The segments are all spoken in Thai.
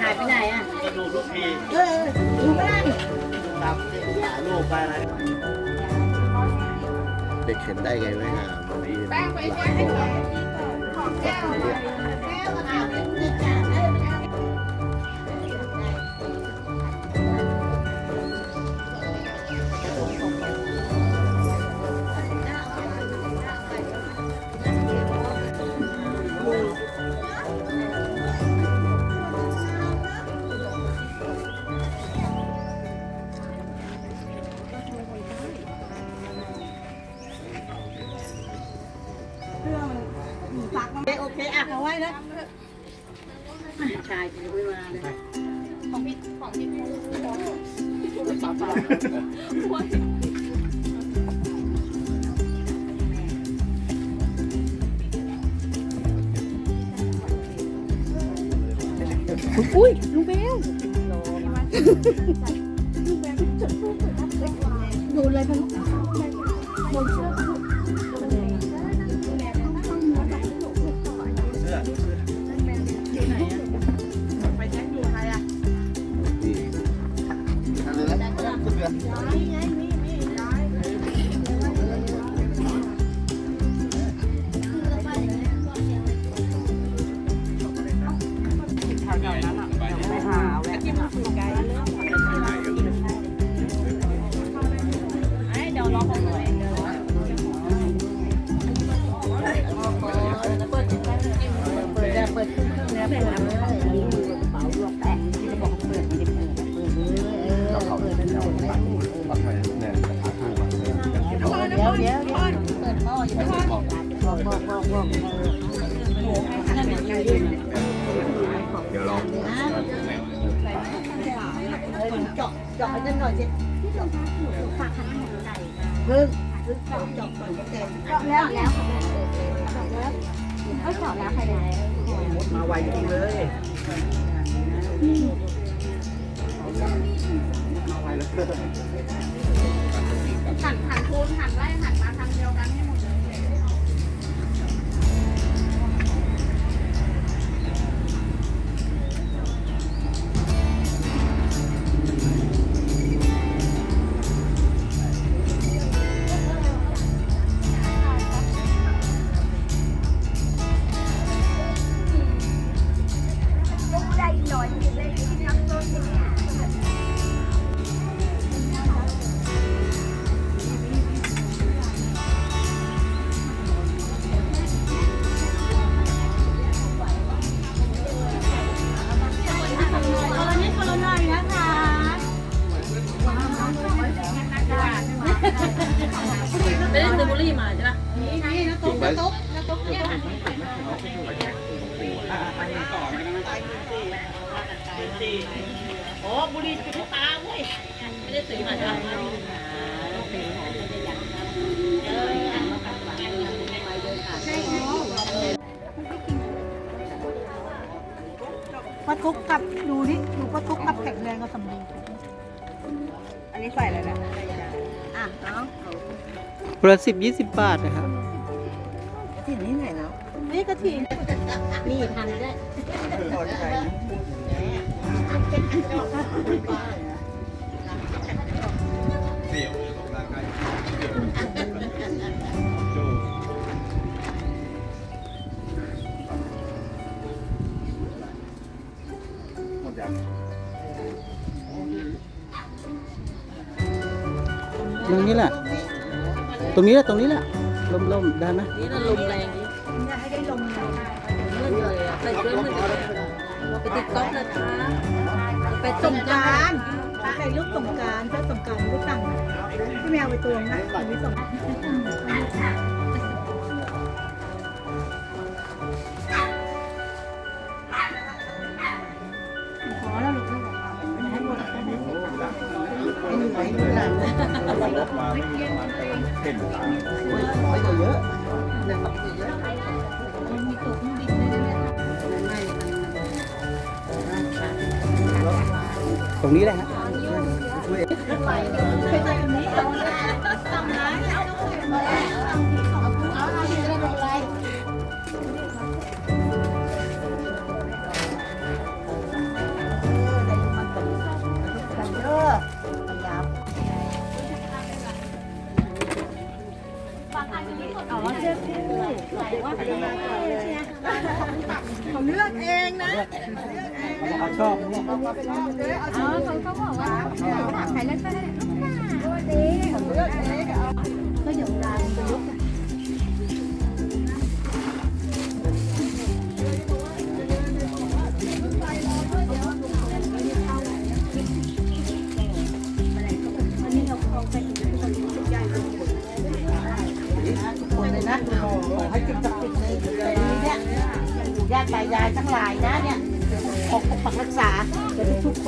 หายไปไหนอะก็ดูกพีเออดูไม่ได้ ตามที่ถ่าลูกไปนะเด็กเห็นได้ไงไว้งามแป้งไปแจ้งให้ก่องแก้วแก้วก็ถาเป็นเด็ก องพี่ของพี่ปูของอุ้ยลุงเบลโดนอะไรไปลูกโดนเชือก Yeah. จาะเจาะให้ฉันหน่อยสิเพิ่งเพิ่งเจาะเจาะก่อนจะแกงเจาะแล้วแล้วเขาเจาะแล้วใครเลยมาไวจริงเลยหันหันคูณหันไล่หันมาทางเดียวกันให้หมดเลยไม่ ปะป้าทุกกับดูนี่ดูป้าทุกกับแข็งแรงก็สำลีอันนี้ใส่อะไรนี่ยอะน้องคนละสิบยี่สิบบาทนะครับที่นี่ไหนเนาะนี่กระถิ่นนี่พันได้หม รงนี้แหละตรงนี้แหละล่มๆได้ไหมนี่น่ะลมแรงดิอย่าให้ได้ลมเลื่อนเลยอะใส่เสื้อมือไปติดก๊อกนะคะไปสงกรารใส่ลูกสงกรารถ้าสงกรารไม่ตั้งพี่แมวไปตวงนะอันนี้สงขอแล้วลูกไม่บอกไม่ให้หมดไม่ให้หมดไม่อยู่ไหนดูหลัง เป็นตาไม่ตัวเยอะนะครับตัวเยอะมันมีตัวเครื่องบินด้วยนะไม่ตรงนี้แหละฮะเคยเจอกันนี้ เนี่ยอ๋อเขาเขาบอกว่าถ่ายเล่นไปได้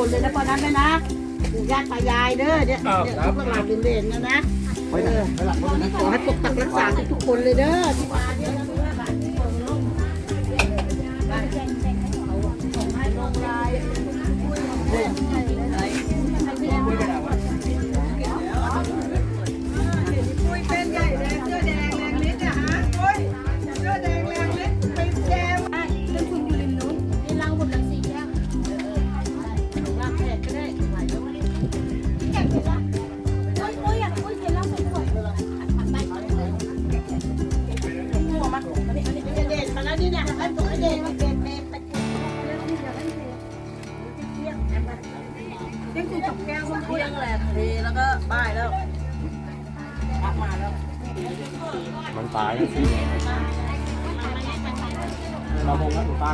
คนเลยนะเพราะนั้นเลยนะอยู่ญาติตายายเด้อเนี่ยเนี่ยทุกหลานเป็นเด่นนะนะไว้ไหนไว้หลังไว้หลังขอให้ปกปักรักษาทุกๆคนเลยเด้อที่มาเนี่ยนะคุ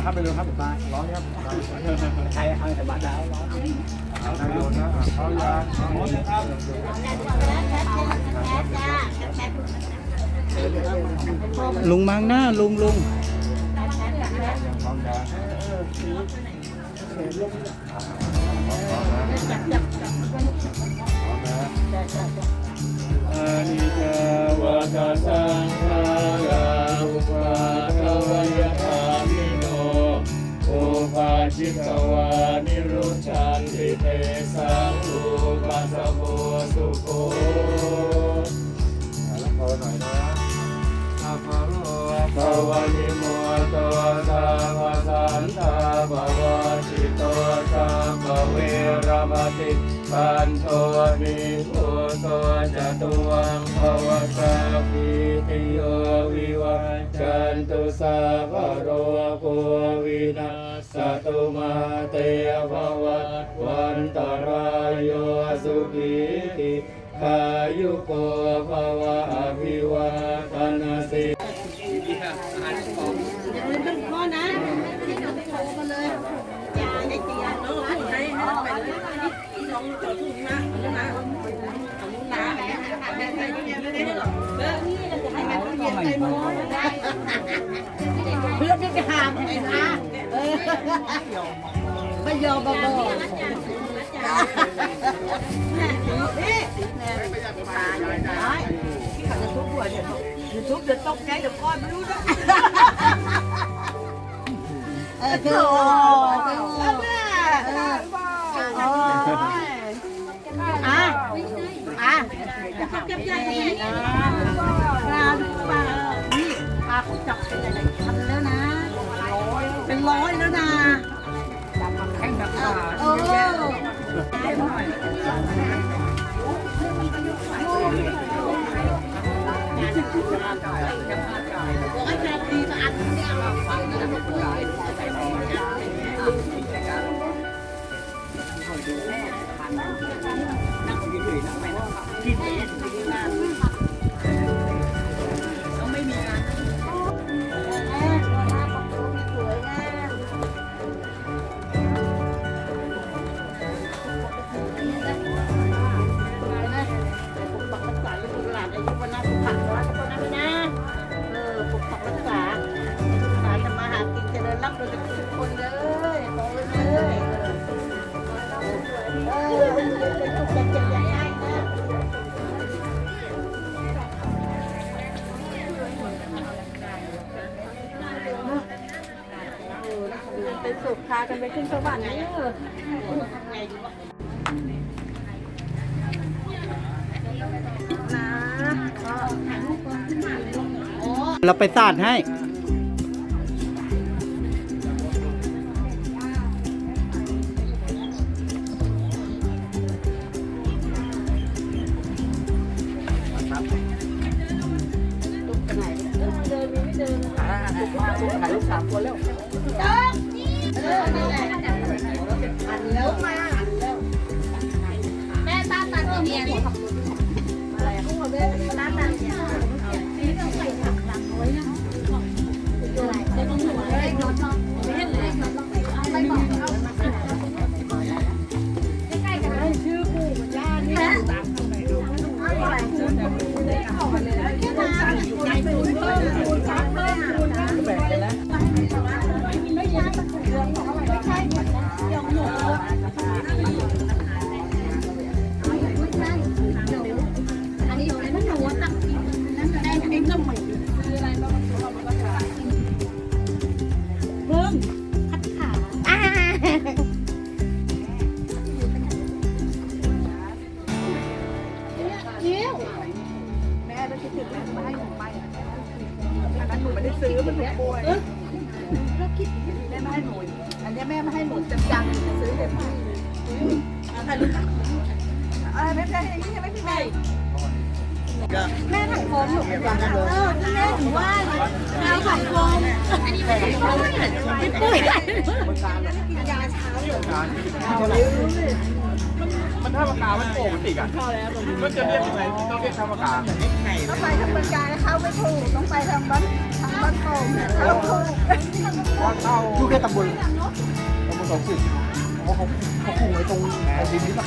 ครับหลวงตาครับไปเลยครับหลวงตาร้อนครับใครเอาแต่บาดาวร้อนเอาโยนนะเอายาหมดครับลุงมังหน้าลุงลุงอานิจจวัฏสัง ชิตวานิรุชันติเตสังอุปัสสโมสุโคแล้วพอหน่อยนะอาภาโรภาวะนิโมตวะสาวสันตาภาวะชิตวสัมภเวรมติปันโทนิโพโตจตุวังภวะสาภิติโยวิวัจจันตุสาภโรโควินา สตุมาเตภวัตวันตรายโยสุขีติขายุโกภวะอภิวาทนาสิ ออไม่ยอมมาบอกนี่ไม่อยากไปตายได้ที่เขา กให้แกดีสะอาดเนี่ สุขพากันไปขึ้นสวรรค์เด้อเราไปสาดให้ ลูกไหนเดินไม่เดิน ถ่ายรูปสามคนแล้ว เดินะอะไรจะต้องหัวเม่เห็น เออที่แม่หนูว่าแม่ถังโฟมอันนี้ไม่ใช่โฟมไม่ปุ้ยมันท่าปากกามันโป่งติกอะก็จะเรียกยังไงต้องเรียกท่าปากกาต้องไปทางบรรยายเข้าไม่ถูกต้องไปทางบ้านทางบ้านโป่งเข้าถูกเข้าอยู่แค่ตำบลตำบลสองสิบเขาเขาเขาคงไว้ตรงแหนดินนี่ปะ